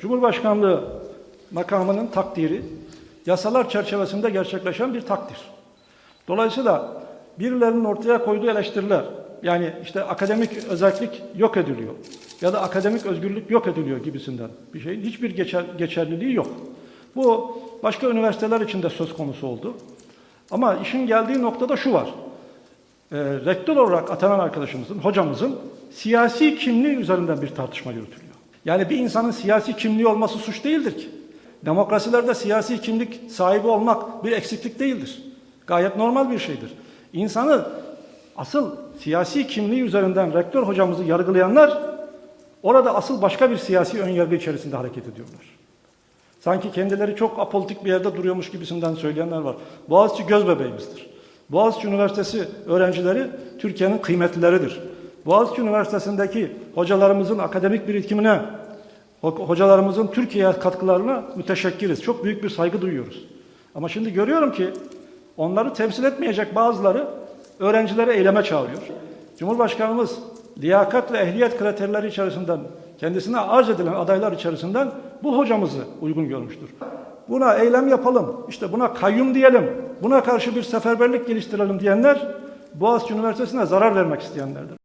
Cumhurbaşkanlığı makamının takdiri yasalar çerçevesinde gerçekleşen bir takdir. Dolayısıyla birilerinin ortaya koyduğu eleştiriler yani işte akademik özellik yok ediliyor ya da akademik özgürlük yok ediliyor gibisinden bir şeyin hiçbir geçer, geçerliliği yok. Bu başka üniversiteler için de söz konusu oldu. Ama işin geldiği noktada şu var. Ee, rektör olarak atanan arkadaşımızın, hocamızın siyasi kimliği üzerinden bir tartışma yürütülüyor. Yani bir insanın siyasi kimliği olması suç değildir ki. Demokrasilerde siyasi kimlik sahibi olmak bir eksiklik değildir. Gayet normal bir şeydir. İnsanı asıl siyasi kimliği üzerinden rektör hocamızı yargılayanlar orada asıl başka bir siyasi önyargı içerisinde hareket ediyorlar. Sanki kendileri çok apolitik bir yerde duruyormuş gibisinden söyleyenler var. Boğaziçi göz bebeğimizdir. Boğaziçi Üniversitesi öğrencileri Türkiye'nin kıymetlileridir. Boğaziçi Üniversitesi'ndeki hocalarımızın akademik birikimine, hocalarımızın Türkiye'ye katkılarına müteşekkiriz. Çok büyük bir saygı duyuyoruz. Ama şimdi görüyorum ki onları temsil etmeyecek bazıları öğrencileri eyleme çağırıyor. Cumhurbaşkanımız liyakat ve ehliyet kriterleri içerisinden kendisine arz edilen adaylar içerisinden bu hocamızı uygun görmüştür. Buna eylem yapalım, işte buna kayyum diyelim, buna karşı bir seferberlik geliştirelim diyenler Boğaziçi Üniversitesi'ne zarar vermek isteyenlerdir.